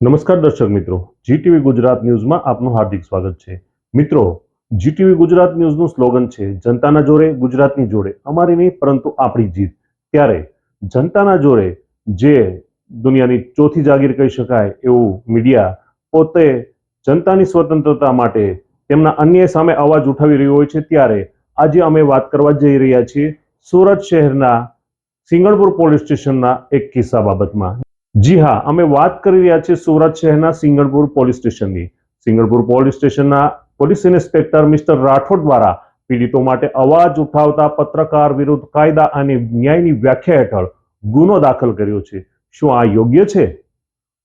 નમસ્કાર દર્શક મિત્રો જીટીવી ગુજરાત ન્યૂઝમાં આપનું હાર્દિક સ્વાગત છે. મિત્રો જીટીવી ગુજરાત ન્યૂઝનું સ્લોગન છે, જનતાના જોડે, ગુજરાતની જોડે. અમારી નહીં, પરંતુ આપણી જીત. ત્યારે જનતાના જોડે જે દુનિયાની ચોથી જાગીર કહી શકાય એવું મીડિયા પોતે જનતાની સ્વતંત્રતા માટે તેમના અન્યાય સામે અવાજ ઉઠાવી રહ્યો હોય છે, ત્યારે આજે અમે વાત કરવા જઈ રહ્યા છીએ સુરત શહેરના સિંગણપુર પોલીસ સ્ટેશનના એક કિસ્સા બાબતમાં. જી હા, અમે વાત કરી રહ્યા છીએ સુરત શહેરના સિંગણપુર પોલીસ સ્ટેશનની. સિંગણપુર પોલીસ સ્ટેશનના પોલીસ ઇન્સ્પેક્ટર મિસ્ટર રાઠોડ દ્વારા પીડિતો માટે અવાજ ઉઠાવતા પત્રકાર વિરુદ્ધ કાયદા અને ન્યાયની વ્યાખ્યા હેઠળ ગુનો દાખલ કર્યો છે. શું આ યોગ્ય છે?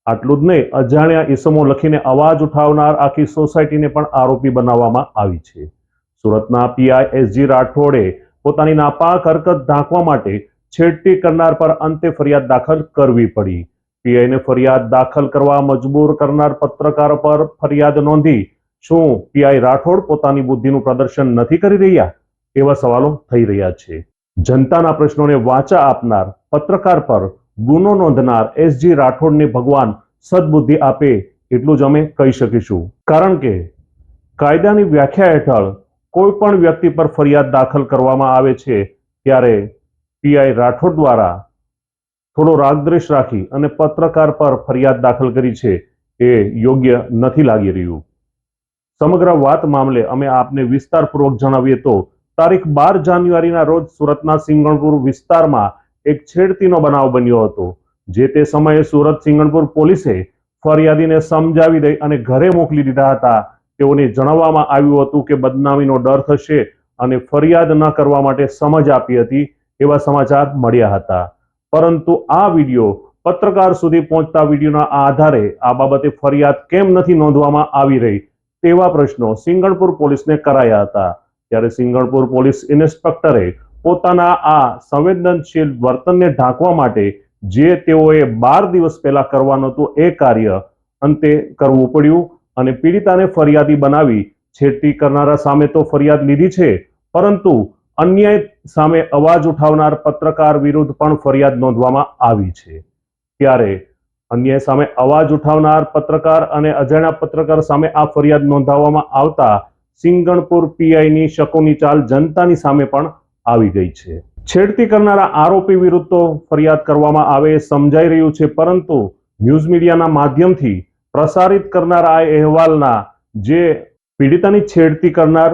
આટલું જ નહીં, અજાણ્યા ઇસમો લખીને અવાજ ઉઠાવનાર આખી સોસાયટીને પણ આરોપી બનાવવામાં આવી છે. સુરતના પીઆઈ એસજી રાઠોડે પોતાની નાપાક હરકત ઢાંકવા માટે છેડતી કરનાર પર અંતે ફરિયાદ દાખલ કરવી પડી. પીઆઈને ફરિયાદ દાખલ કરવા મજબૂર કરનાર પત્રકાર પર ફરિયાદ નોંધી. શું પીઆઈ રાઠોડ પોતાની બુદ્ધિનું પ્રદર્શન નથી કરી રહ્યા? એવા સવાલો થઈ રહ્યા છે. જનતાના પ્રશ્નોને વાચા આપનાર પત્રકાર પર ગુનો નોંધનાર એસજી રાઠોડને ભગવાન સદબુદ્ધિ આપે એટલું જ અમે કહી શકીશું. કારણ કે કાયદાની વ્યાખ્યા હેઠળ કોઈ પણ વ્યક્તિ પર ફરિયાદ દાખલ કરવામાં આવે છે, ત્યારે પીઆઈ રાઠોડ દ્વારા થોડો રાગદ્વેષ રાખી અને પત્રકાર પર ફરિયાદ દાખલ કરી છે એ યોગ્ય નથી લાગી રહ્યું. સમગ્ર વાત મામલે અમે આપને વિસ્તારપૂર્વક જણાવીએ તો, તારીખ બાર જાન્યુઆરીના રોજ સુરતના સિંગણપુર વિસ્તારમાં એક છેડતીનો બનાવ બન્યો હતો, જે તે સમયે સુરત સિંગણપુર પોલીસે ફરિયાદીને સમજાવી દઈ અને ઘરે મોકલી દીધા હતા. તેઓને જણાવવામાં આવ્યું હતું કે બદનામીનો ડર થશે અને ફરિયાદ ન કરવા માટે સમજ આપી હતી એવા સમાચાર મળ્યા હતા. પરંતુ આ વીડિયો પત્રકાર સુધી પહોંચતા વિડીયોના આધારે આ બાબતે ફરિયાદ કેમ નથી નોંધવામાં આવી રહી તેવા પ્રશ્નો સિંગણપુર પોલીસને કરાયા હતા. ત્યારે સિંગણપુર પોલીસ ઇન્સ્પેક્ટરે પોતાના આ સંવેદનશીલ વર્તનને ઢાંકવા માટે જે તેઓએ બાર દિવસ પહેલા કરવાનું હતું એ કાર્ય અંતે કરવું પડ્યું અને પીડિતાને ફરિયાદી બનાવી છેડતી કરનારા સામે તો ફરિયાદ લીધી છે, પરંતુ અન્યાય સામે અવાજ ઉઠાવનાર પત્રકાર વિરુદ્ધ પણ ફરિયાદ નોંધવામાં આવી છે. ત્યારે અન્યાય સામે અવાજ ઉઠાવનાર પત્રકાર અને અજાણ્યા પત્રકાર સામે આ ફરિયાદ નોંધાવવામાં આવતા સિંગણપુર પીઆઈની શકોની ચાલ જનતાની સામે પણ આવી ગઈ છે. છેડતી કરનારા આરોપી વિરુદ્ધ તો ફરિયાદ કરવામાં આવે સમજાઈ રહ્યું છે, પરંતુ ન્યૂઝ મીડિયાના માધ્યમથી પ્રસારિત કરનારા આ અહેવાલના જે પીડિતાની છેડતી કરનાર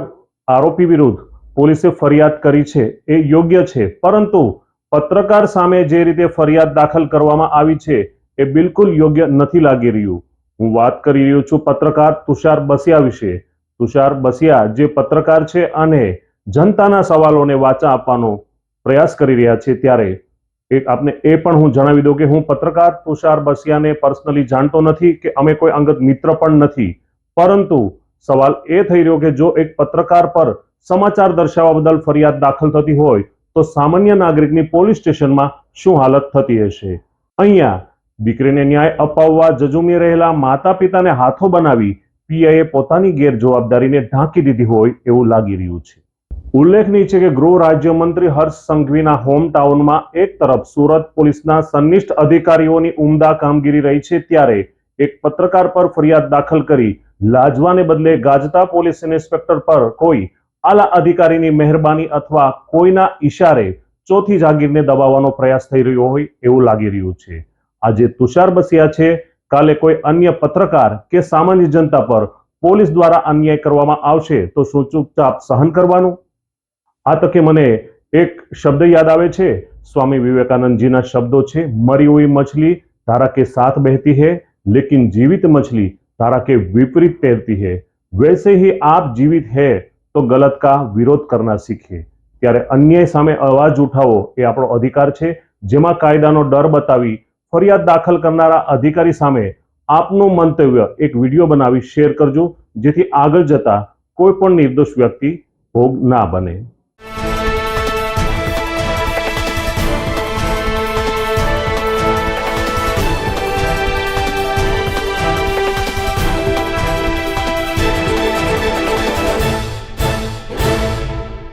આરોપી વિરુદ્ધ પોલીસે ફરિયાદ કરી છે એ યોગ્ય છે, પરંતુ પત્રકાર સામે જે રીતે ફરિયાદ દાખલ કરવામાં આવી છે એ બિલકુલ યોગ્ય નથી લાગી રહ્યું. હું વાત કરી રહ્યો છું પત્રકાર તુષાર બસિયા વિશે. તુષાર બસિયા જે પત્રકાર છે અને જનતાના સવાલોને વાચા આપવાનો પ્રયાસ કરી રહ્યા છે ત્યારે એક આપને એ પણ હું જણાવી દઉં કે હું પત્રકાર તુષાર બસિયાને પર્સનલી જાણતો નથી કે અમે કોઈ અંગત મિત્ર પણ નથી, પરંતુ સવાલ એ થઈ રહ્યો કે જો એક પત્રકાર પર સમાચાર દર્શાવવા બદલ ફરિયાદ દાખલ થતી હોય, તો સામાન્ય નાગરિકની પોલીસ સ્ટેશનમાં શું હાલત થતી હશે? અહીંયા, દીકરીને ન્યાય અપાવવા જજુમી રહેલા માતા પિતાને હાથો બનાવી પીઆઈએ પોતાની ગેરજવાબદારીને ઢાંકી દીધી હોય એવું લાગી રહ્યું છે. ઉલ્લેખનીય છે કે ગૃહ રાજ્યમંત્રી હર્ષ સંઘવીના હોમ ટાઉનમાં એક તરફ સુરત પોલીસના સંનિષ્ઠ અધિકારીઓની ઉમદા કામગીરી રહી છે, ત્યારે એક પત્રકાર પર ફરિયાદ દાખલ કરી લાજવાને બદલે ગાજતા પોલીસ ઇન્સ્પેક્ટર પર કોઈ આલા અધિકારીની મહેરબાની અથવા કોઈના ઈશારે ચોથી જાગીરને દબાવવાનો પ્રયાસ થઈ રહ્યો હોય એવું લાગી રહ્યું છે. આજે તુષાર બસિયા છે. કાલે કોઈ અન્ય પત્રકાર કે સામાન્ય જનતા પર પોલીસ દ્વારા અન્યાય કરવામાં આવશે તો શું ચૂપચાપ સહન કરવાનું? આ તકે મને એક શબ્દ યાદ આવે છે. સ્વામી વિવેકાનંદજીના શબ્દો છે, મરી હોય મછલી, ધારા કે સાથ બહેતી હે, લેકિન જીવિત મછલી धारा के विपरीत तैरती है वैसे ही आप जीवित है તો ગલત કા વિરોધ કરના શીખીએ ત્યારે અન્યાય સામે અવાજ ઉઠાવો એ આપણો અધિકાર છે જેમાં કાયદાનો ડર બતાવી ફરિયાદ દાખલ કરનારા અધિકારી સામે આપનું મંતવ્ય એક વિડીયો બનાવી શેર કરજો જેથી આગળ જતા કોઈ પણ નિર્દોષ વ્યક્તિ ભોગ ના બને